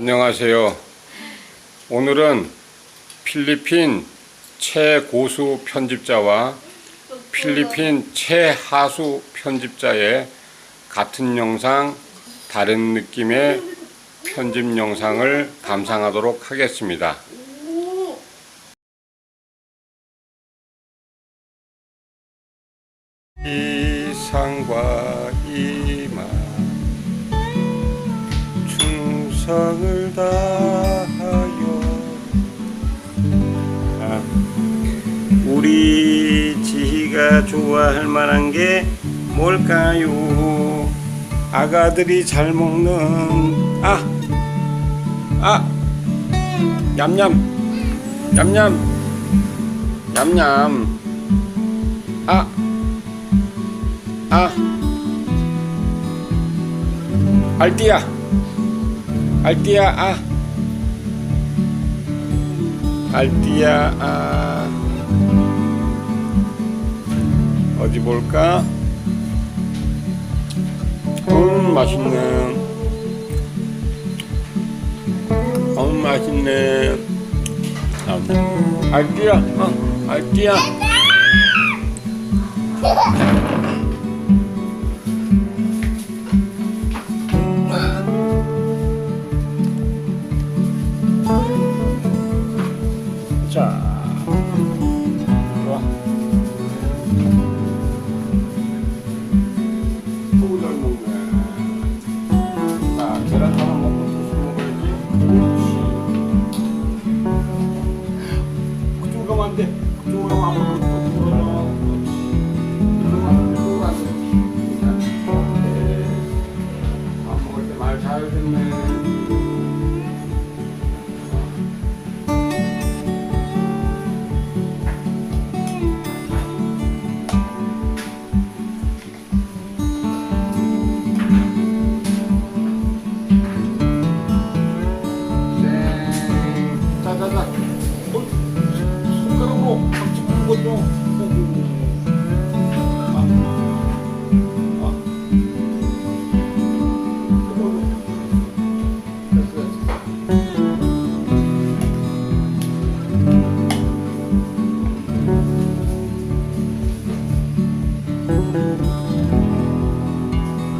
안녕하세요. 오늘은 필리핀 최고수 편집자와 필리핀 최하수 편집자의 같은 영상 다른 느낌의 편집 영상을 감상하도록 하겠습니다. 이상과 이만 충성을 다하여 아, 우리 지희가 좋아할 만한 게 뭘까요? 아가들이 잘 먹는 아! 아! 냠냠! 냠냠! 냠냠! 아! 아! 알띠야! 알띠야 아. 알띠야 아. 어디 볼까? 음 맛있네. 음 맛있네. 아, 알띠야 어, 알띠야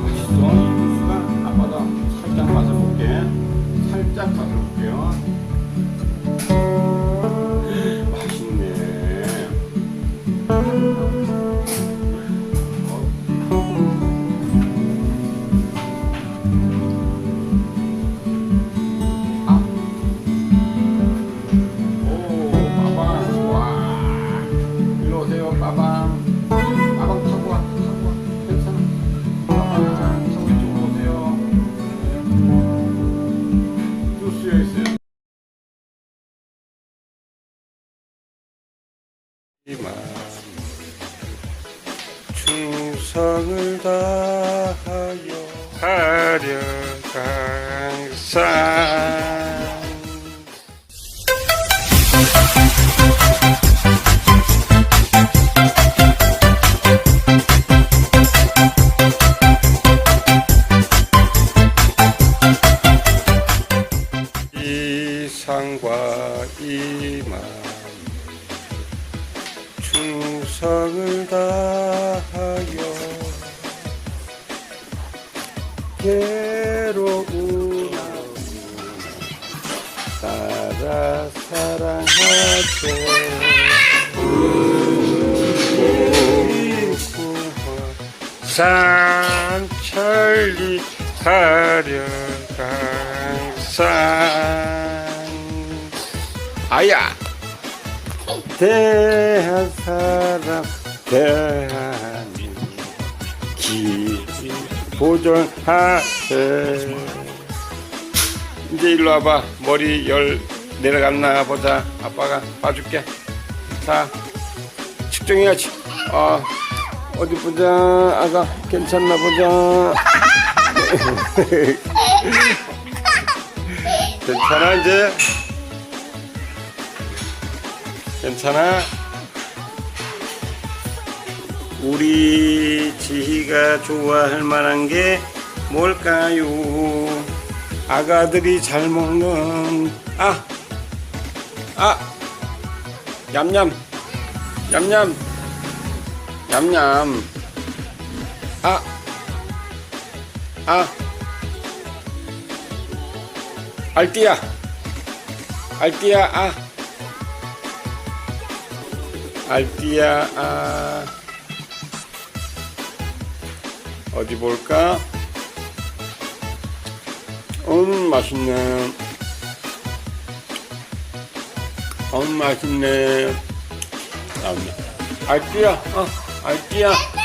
맛있어. 이 주스가 아빠가 살짝 맛을 볼게. 살짝 맛을 볼게요. 충성을 다하여 하려 항상 이상과 이만 충 성을 다하여 괴로운 따라 사랑하세 산천리 가려 강산. 아야 대한 사람 대한 기지 보존하세. 이제 일로 와봐. 머리 열 내려갔나 보자. 아빠가 봐줄게. 자 측정해야지. 어, 어디 보자. 아가 괜찮나 보자. 괜찮아 이제 괜찮아 우리 지희가 좋아할 만한 게 뭘까요? 아가들이 잘 먹는 아! 아! 얌얌! 얌얌! 얌얌! 아! 아! 알띠야! 알띠야! 아! 알 띠야! 아! 어디 볼까? 음 맛있네 음 맛있네 나오네 알띠야 어 알띠야